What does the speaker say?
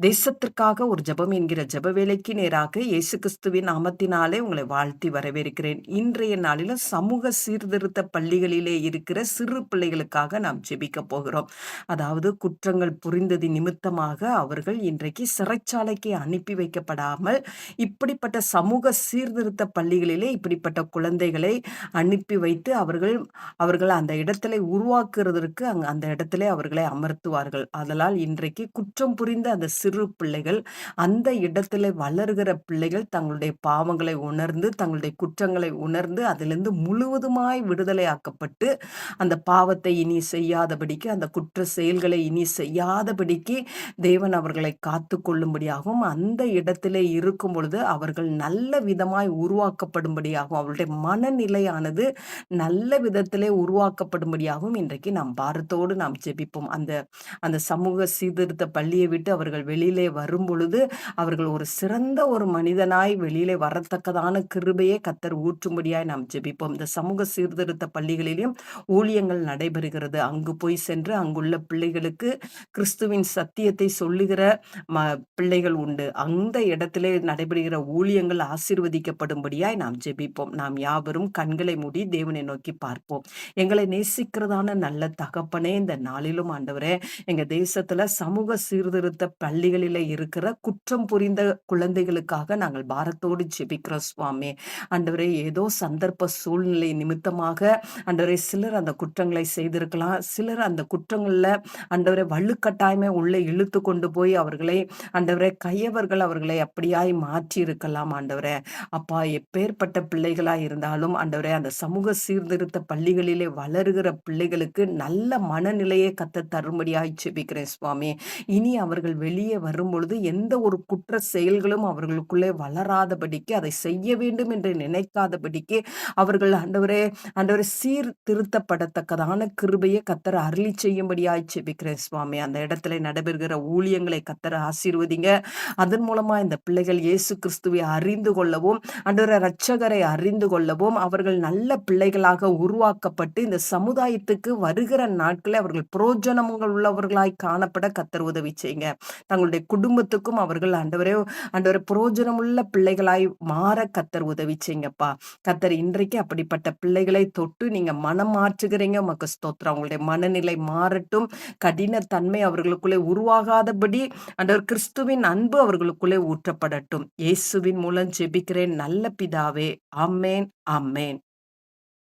தேசத்திற்காக ஒரு ஜெபம் என்கிற ஜப வேலைக்கு நேராக இயேசு கிறிஸ்துவின் நாமத்தினாலே உங்களை வாழ்த்தி வரவேற்கிறேன். இன்றைய நாளில சமூக சீர்திருத்த பள்ளிகளிலே இருக்கிற சிறு பிள்ளைகளுக்காக நாம் ஜெபிக்க போகிறோம். அதாவது குற்றங்கள் புரிந்தது நிமித்தமாக அவர்கள் இன்றைக்கு சிறைச்சாலைக்கு அனுப்பி வைக்கப்படாமல் இப்படிப்பட்ட சமூக சீர்திருத்த பள்ளிகளிலே இப்படிப்பட்ட குழந்தைகளை அனுப்பி வைத்து அவர்கள் அவர்கள் அந்த இடத்துல உருவாக்குறதற்கு அங்க அந்த இடத்திலே அவர்களை அமர்த்துவார்கள். அதனால் இன்றைக்கு குற்றம் புரிந்த அந்த சிறு பிள்ளைகள் அந்த இடத்துல வளர்கிற பிள்ளைகள் தங்களுடைய பாவங்களை உணர்ந்து தங்களுடைய குற்றங்களை உணர்ந்து அதிலிருந்து முழுவதுமாய் விடுதலையாக்கப்பட்டு அந்த பாவத்தை இனி செய்யாதபடிக்கு அந்த குற்ற செயல்களை இனி செய்யாதபடிக்கு தேவன் அவர்களை காத்து கொள்ளும்படியாகவும் அந்த இடத்திலே இருக்கும் பொழுது அவர்கள் நல்ல விதமாய் உருவாக்கப்படும்படியாகவும் அவருடைய மனநிலையானது நல்ல விதத்திலே உருவாக்கப்படும்படியாகவும் இன்றைக்கு நாம் பாரத்தோடு நாம் ஜெபிப்போம். அந்த அந்த சமூக சீர்திருத்த பள்ளியை விட்டு அவர்கள் வெளியிலே வரும் பொழுது அவர்கள் ஒரு சிறந்த ஒரு மனிதனாய் வெளியிலே வரத்தக்கதான கிருபையை கத்தர் ஊற்றும்படியாய் நாம் ஜெபிப்போம். இந்த சமூக சீர்திருத்த பள்ளிகளிலும் ஊழியங்கள் நடைபெறுகிறது. அங்கு போய் சென்று அங்குள்ள பிள்ளைகளுக்கு கிறிஸ்துவின் சத்தியத்தை சொல்லுகிற ம பிள்ளைகள் உண்டு. அந்த இடத்திலே நடைபெறுகிற ஊழியங்கள் ஆசீர்வதிக்கப்படும்படியாய் நாம் ஜெபிப்போம். நாம் யாவரும் கண்களை மூடி தேவனை நோக்கி பார்ப்போம். எங்களை நேசிக்கிறதான நல்ல தகப்பனே இந்த நாளிலும் ஆண்டவரே எங்க தேசத்துல சமூக சீர்திருத்த பள்ளி பள்ளிகளில் இருக்கிற குற்றம் புரிந்த குழந்தைகளுக்காக நாங்கள் பாரத்தோடு ஜெபிக்கிறோம் சுவாமி. அண்டவரே ஏதோ சந்தர்ப்ப சூழ்நிலை நிமித்தமாக அண்டவரே சிலர் அந்த குற்றங்களை செய்திருக்கலாம். சிலர் அந்த குற்றங்களில் அண்டவரை வள்ளுக்கட்டாயமே உள்ளே இழுத்து கொண்டு போய் அவர்களை அண்டவரை கையவர்கள் அவர்களை அப்படியாய் மாற்றி இருக்கலாம் ஆண்டவரே. அப்பா எப்பேற்பட்ட பிள்ளைகளாக இருந்தாலும் அண்டவரே அந்த சமூக சீர்திருத்த பள்ளிகளிலே வளருகிற பிள்ளைகளுக்கு நல்ல மனநிலையை கத்த தரும்படியாய் செபிக்கிறேன் சுவாமி. இனி அவர்கள் வெளியே வெளியே வரும்பொழுது எந்த ஒரு குற்ற செயல்களும் அவர்களுக்குள்ளே வளராதபடிக்கு அதை செய்ய வேண்டும் என்று நினைக்காதபடிக்கு அவர்கள் ஆண்டவரே சீர் திருத்தப்படத்தக்கதான கிருபையை கத்தர அருளி செய்யும்படியாய் செபிக்கிறேன் சுவாமி. அந்த இடத்துல நடைபெறுகிற ஊழியங்களை கத்தர ஆசீர்வதிங்க. அதன் மூலமா இந்த பிள்ளைகள் இயேசு கிறிஸ்துவை அறிந்து கொள்ளவும் அன்றவரை ரட்சகரை அறிந்து கொள்ளவும் அவர்கள் நல்ல பிள்ளைகளாக உருவாக்கப்பட்டு இந்த சமுதாயத்துக்கு வருகிற நாட்களில் அவர்கள் புரோஜனங்கள் உள்ளவர்களாய் காணப்பட கத்தர் உதவி செய்யுங்க. தங்களுடைய குடும்பத்துக்கும் அவர்கள் ஆண்டவரே ஆண்டவரை புரோஜனமுள்ள பிள்ளைகளாய் மாற கத்தர் உதவி செய்யுங்கப்பா கத்தர் இன்றைக்கு அப்படிப்பட்ட பிள்ளைகளை தொட்டு நீங்க மனம் மாற்றுகிறீங்க. உமக்கு ஸ்தோத்திரம். அவங்களுடைய மனநிலை மாறட்டும். கடின தன்மை அவர்களுக்குள்ளே உருவாகாதபடி ஆண்டவர் கிறிஸ்துவின் அன்பு அவர்களுக்குள்ளே ஊற்றப்படட்டும். இயேசுவின் மூலம் ஜெபிக்கிறேன். நல்ல பிதாவே. Amen amen